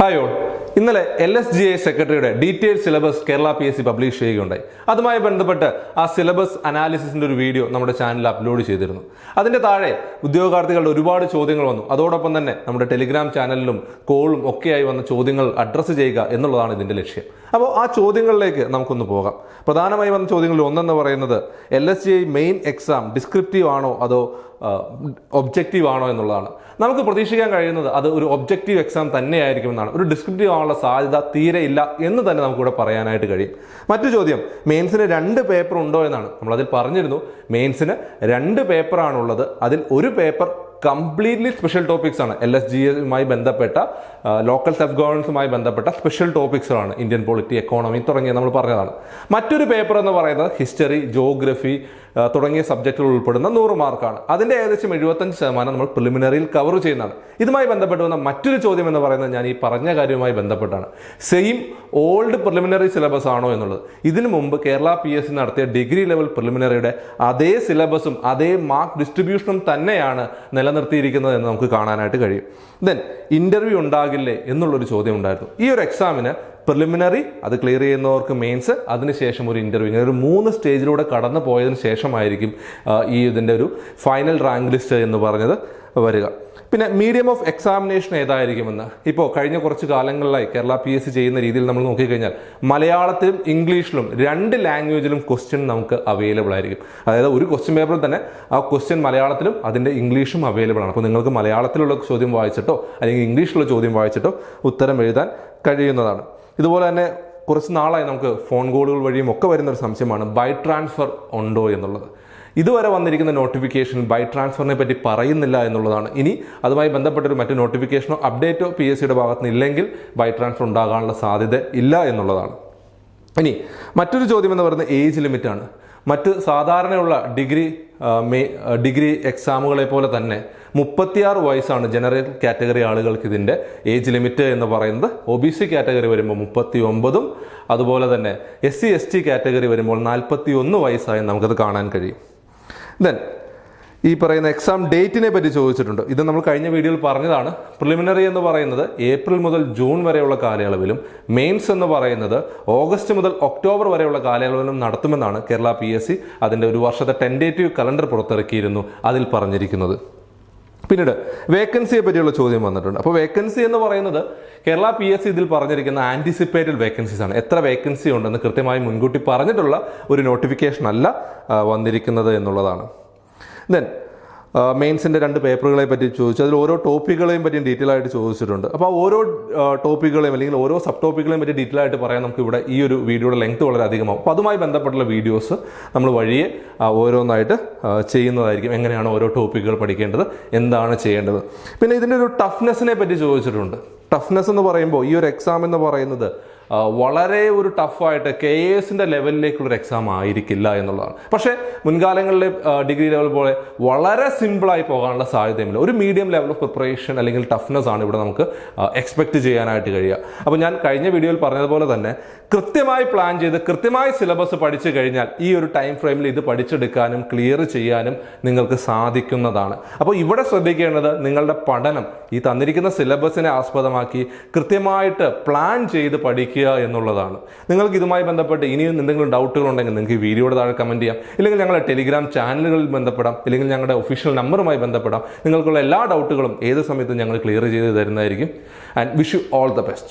Hi all ഇന്നലെ L S G I സെക്രട്ടറിയുടെ detail syllabus Kerala P S C publish ചെയ്യുകയുണ്ടായി. അതുമായി ബന്ധപ്പെട്ട് ആ സിലബസ് അനാലിസിസിന്റെ ഒരു വീഡിയോ നമ്മുടെ ചാനലിൽ അപ്ലോഡ് ചെയ്തിരുന്നു. അതിന്റെ താഴെ ഉദ്യോഗാർത്ഥികളുടെ ഒരുപാട് ചോദ്യങ്ങൾ വന്നു. അതോടൊപ്പം തന്നെ നമ്മുടെ ടെലിഗ്രാം ചാനലിലും കോളും ഒക്കെയായി വന്ന ചോദ്യങ്ങൾ അഡ്രസ്സ് ചെയ്യുക എന്നുള്ളതാണ് ഇതിന്റെ ലക്ഷ്യം. അപ്പോൾ ആ ചോദ്യങ്ങളിലേക്ക് നമുക്കൊന്ന് പോകാം. പ്രധാനമായി വന്ന ചോദ്യങ്ങളിൽ ഒന്നെന്ന് പറയുന്നത് L S G main exam descriptive ആണോ അതോ ഒബ്ജക്റ്റീവ് ആണോ എന്നുള്ളതാണ്. നമുക്ക് പ്രതീക്ഷിക്കാൻ കഴിയുന്നത് അത് ഒരു ഒബ്ജക്റ്റീവ് എക്സാം തന്നെയായിരിക്കും എന്നാണ് ഒരു ഡിസ്ക്രിപ്റ്റീവ് ആവാനുള്ള സാധ്യത തീരെ ഇല്ല എന്ന് തന്നെ നമുക്കിവിടെ പറയാനായിട്ട് കഴിയും. മറ്റു ചോദ്യം മെയിൻസിന് രണ്ട് പേപ്പർ ഉണ്ടോ എന്നാണ്. നമ്മളതിൽ പറഞ്ഞിരുന്നു മെയിൻസിന് രണ്ട് പേപ്പറാണുള്ളത് അതിൽ ഒരു പേപ്പർ കംപ്ലീറ്റ്ലി സ്പെഷ്യൽ ടോപ്പിക്സ് ആണ് എൽ എസ് ജി എസുമായി ബന്ധപ്പെട്ട ലോക്കൽ സെൽഫ് ഗവർണൻസുമായി ബന്ധപ്പെട്ട സ്പെഷ്യൽ ടോപ്പിക്സുകളാണ് ഇന്ത്യൻ പോളിറ്റി എക്കോണമി തുടങ്ങിയ നമ്മൾ പറഞ്ഞതാണ്. മറ്റൊരു പേപ്പർ എന്ന് പറയുന്നത് ഹിസ്റ്ററി ജോഗ്രഫി തുടങ്ങിയ സബ്ജക്റ്റുകൾ ഉൾപ്പെടുന്ന നൂറ് മാർക്കാണ് അതിന്റെ ഏകദേശം എഴുപത്തഞ്ച് ശതമാനം നമ്മൾ പ്രിലിമിനറിയിൽ കവർ ചെയ്യുന്നതാണ്. ഇതുമായി ബന്ധപ്പെട്ട് വന്ന മറ്റൊരു ചോദ്യം എന്ന് പറയുന്നത് ഞാൻ ഈ പറഞ്ഞ കാര്യവുമായി ബന്ധപ്പെട്ടാണ്. സെയിം ഓൾഡ് പ്രിലിമിനറി സിലബസ് ആണോ എന്നുള്ളത്. ഇതിനു മുമ്പ് കേരള പി എസ് സി നടത്തിയ ഡിഗ്രി ലെവൽ പ്രിലിമിനറിയുടെ അതേ സിലബസും അതേ മാർക്ക് ഡിസ്ട്രിബ്യൂഷനും തന്നെയാണ് നിലനിർത്തിയിരിക്കുന്നത് എന്ന് നമുക്ക് കാണാനായിട്ട് കഴിയും. ദെൻ ഇന്റർവ്യൂ ഉണ്ടാകില്ലേ എന്നുള്ളൊരു ചോദ്യം ഉണ്ടായിരുന്നു. ഈ ഒരു എക്സാമിന് പ്രിലിമിനറി അത് ക്ലിയർ ചെയ്യുന്നവർക്ക് മെയിൻസ് അതിനുശേഷം ഒരു ഇന്റർവ്യൂ ഇങ്ങനെ ഒരു മൂന്ന് സ്റ്റേജിലൂടെ കടന്നു പോയതിന് ശേഷമായിരിക്കും ഈ ഇതിന്റെ ഒരു ഫൈനൽ റാങ്ക് ലിസ്റ്റ് എന്ന് പറഞ്ഞത് വരിക. പിന്നെ മീഡിയം ഓഫ് എക്സാമിനേഷൻ ഏതായിരിക്കുമെന്ന്. ഇപ്പോൾ കഴിഞ്ഞ കുറച്ച് കാലങ്ങളിലായി കേരള പി എസ് സി ചെയ്യുന്ന രീതിയിൽ നമ്മൾ നോക്കിക്കഴിഞ്ഞാൽ മലയാളത്തിലും ഇംഗ്ലീഷിലും രണ്ട് ലാംഗ്വേജിലും ക്വസ്റ്റ്യൻ നമുക്ക് അവൈലബിൾ ആയിരിക്കും. അതായത് ഒരു ക്വസ്റ്റ്യൻ പേപ്പറിൽ തന്നെ ആ ക്വസ്റ്റ്യൻ മലയാളത്തിലും അതിന്റെ ഇംഗ്ലീഷും അവൈലബിൾ ആണ്. അപ്പോൾ നിങ്ങൾക്ക് മലയാളത്തിലുള്ള ചോദ്യം വായിച്ചിട്ടോ അല്ലെങ്കിൽ ഇംഗ്ലീഷിലുള്ള ചോദ്യം വായിച്ചിട്ടോ ഉത്തരം എഴുതാൻ കഴിയുന്നതാണ്. ഇതുപോലെ തന്നെ കുറച്ച് നാളായി നമുക്ക് ഫോൺ കോളുകൾ വഴിയും ഒക്കെ വരുന്ന ഒരു സംശയമാണ് ബൈ ട്രാൻസ്ഫർ ഉണ്ടോ എന്നുള്ളത്? ഇതുവരെ വന്നിരിക്കുന്ന നോട്ടിഫിക്കേഷൻ ബൈ ട്രാൻസ്ഫറിനെ പറ്റി പറയുന്നില്ല എന്നുള്ളതാണ്. ഇനി അതുമായി ബന്ധപ്പെട്ടൊരു മറ്റു നോട്ടിഫിക്കേഷനോ അപ്ഡേറ്റോ പി എസ് സിയുടെ ഭാഗത്ത് നിന്ന് ഇല്ലെങ്കിൽ ബൈ ട്രാൻസ്ഫർ ഉണ്ടാകാനുള്ള സാധ്യത ഇല്ല എന്നുള്ളതാണ്. ഇനി മറ്റൊരു ചോദ്യം എന്ന് പറയുന്നത് ഏജ് ലിമിറ്റാണ് മറ്റ് സാധാരണയുള്ള ഡിഗ്രി ഡിഗ്രി എക്സാമുകളെ പോലെ തന്നെ മുപ്പത്തിയാറ് വയസ്സാണ് ജനറൽ കാറ്റഗറി ആളുകൾക്ക് ഇതിന്റെ ഏജ് ലിമിറ്റ് എന്ന് പറയുന്നത്. ഒ ബി സി കാറ്റഗറി വരുമ്പോൾ മുപ്പത്തി ഒമ്പതും അതുപോലെ തന്നെ S C S T category വരുമ്പോൾ നാൽപ്പത്തി ഒന്ന് വയസ്സായി നമുക്കത് കാണാൻ കഴിയും. ദെൻ ഈ പറയുന്ന എക്സാം ഡേറ്റിനെ പറ്റി ചോദിച്ചിട്ടുണ്ട്. ഇത് നമ്മൾ കഴിഞ്ഞ വീഡിയോയിൽ പറഞ്ഞതാണ്. പ്രിലിമിനറി എന്ന് പറയുന്നത് ഏപ്രിൽ മുതൽ ജൂൺ വരെയുള്ള കാലയളവിലും മെയിൻസ് എന്ന് പറയുന്നത് ഓഗസ്റ്റ് മുതൽ ഒക്ടോബർ വരെയുള്ള കാലയളവിലും നടത്തുമെന്നാണ് കേരള പി എസ് സി അതിന്റെ ഒരു വർഷത്തെ ടെൻഡേറ്റീവ് കലണ്ടർ പുറത്തിറക്കിയിരുന്നു അതിൽ പറഞ്ഞിരിക്കുന്നത്. പിന്നീട് വേക്കൻസിയെ പറ്റിയുള്ള ചോദ്യം വന്നിട്ടുണ്ട്. അപ്പോൾ വേക്കൻസി എന്ന് പറയുന്നത് കേരള പി എസ് സി ഇതിൽ പറഞ്ഞിരിക്കുന്ന ആന്റിസിപ്പേറ്റഡ് വേക്കൻസീസ് ആണ്. എത്ര വേക്കൻസി ഉണ്ടെന്ന് കൃത്യമായി മുൻകൂട്ടി പറഞ്ഞിട്ടുള്ള ഒരു നോട്ടിഫിക്കേഷൻ അല്ല വന്നിരിക്കുന്നത് എന്നുള്ളതാണ്. ദെൻ മെയിൻസിന്റെ രണ്ട് പേപ്പറുകളെ പറ്റി ചോദിച്ചു. അതിൽ ഓരോ ടോപ്പിക്കുകളെയും പറ്റി ഡീറ്റെയിൽ ആയിട്ട് ചോദിച്ചിട്ടുണ്ട്. അപ്പോൾ ഓരോ ടോപ്പിക്കുകളെയും അല്ലെങ്കിൽ ഓരോ സബ് ടോപ്പിക്കുകളെയും പറ്റി ഡീറ്റെയിൽ ആയിട്ട് പറയാൻ നമുക്ക് ഇവിടെ ഈ ഒരു വീഡിയോയുടെ ലെങ്ത് വളരെ അധികമാവും. അപ്പോൾ അതുമായി ബന്ധപ്പെട്ടുള്ള വീഡിയോസ് നമ്മൾ വഴിയെ ഓരോന്നായിട്ട് ചെയ്യുന്നതായിരിക്കും. എങ്ങനെയാണ് ഓരോ ടോപ്പിക്കുകൾ പഠിക്കേണ്ടത്? എന്താണ് ചെയ്യേണ്ടത്? പിന്നെ ഇതിന്റെ ഒരു ടഫ്നെസ്സിനെ പറ്റി ചോദിച്ചിട്ടുണ്ട്. ടഫ്നെസ് എന്ന് പറയുമ്പോൾ ഈ ഒരു എക്സാം എന്ന് പറയുന്നത് വളരെ ഒരു ടഫായിട്ട് കെ എസിന്റെ ലെവലിലേക്കുള്ളൊരു എക്സാം ആയിരിക്കില്ല എന്നുള്ളതാണ്. പക്ഷേ മുൻകാലങ്ങളിലെ ഡിഗ്രി ലെവൽ പോലെ വളരെ സിമ്പിളായി പോകാനുള്ള സാധ്യതയുമില്ല. ഒരു മീഡിയം ലെവൽ ഓഫ് പ്രിപ്പറേഷൻ അല്ലെങ്കിൽ ടഫ്നെസ് ആണ് ഇവിടെ നമുക്ക് എക്സ്പെക്റ്റ് ചെയ്യാനായിട്ട് കഴിയുക. അപ്പോൾ ഞാൻ കഴിഞ്ഞ വീഡിയോയിൽ പറഞ്ഞതുപോലെ തന്നെ കൃത്യമായി പ്ലാൻ ചെയ്ത് കൃത്യമായി സിലബസ് പഠിച്ചു കഴിഞ്ഞാൽ ഈ ഒരു ടൈം ഫ്രെയിമിൽ ഇത് പഠിച്ചെടുക്കാനും ക്ലിയർ ചെയ്യാനും നിങ്ങൾക്ക് സാധിക്കുന്നതാണ്. അപ്പോൾ ഇവിടെ ശ്രദ്ധിക്കേണ്ടത് നിങ്ങളുടെ പഠനം ഈ തന്നിരിക്കുന്ന സിലബസിനെ ആസ്പദമാക്കി കൃത്യമായിട്ട് പ്ലാൻ ചെയ്ത് പഠിക്കുക എന്നുള്ളതാണ്. നിങ്ങൾക്ക് ഇതുമായി ബന്ധപ്പെട്ട് ഇനിയും എന്തെങ്കിലും ഡൗട്ടുകൾ ഉണ്ടെങ്കിൽ നിങ്ങൾക്ക് ഈ വീഡിയോയുടെ താഴെ കമന്റ് ചെയ്യാം. ഇല്ലെങ്കിൽ ഞങ്ങളുടെ ടെലിഗ്രാം ചാനലുകളിൽ ബന്ധപ്പെടാം. ഇല്ലെങ്കിൽ ഞങ്ങളുടെ ഒഫീഷ്യൽ നമ്പറുമായി ബന്ധപ്പെടാം. നിങ്ങൾക്കുള്ള എല്ലാ ഡൗട്ടുകളും ഏത് സമയത്തും ഞങ്ങൾ ക്ലിയർ ചെയ്ത് തരുന്നതായിരിക്കും. And wish you all the best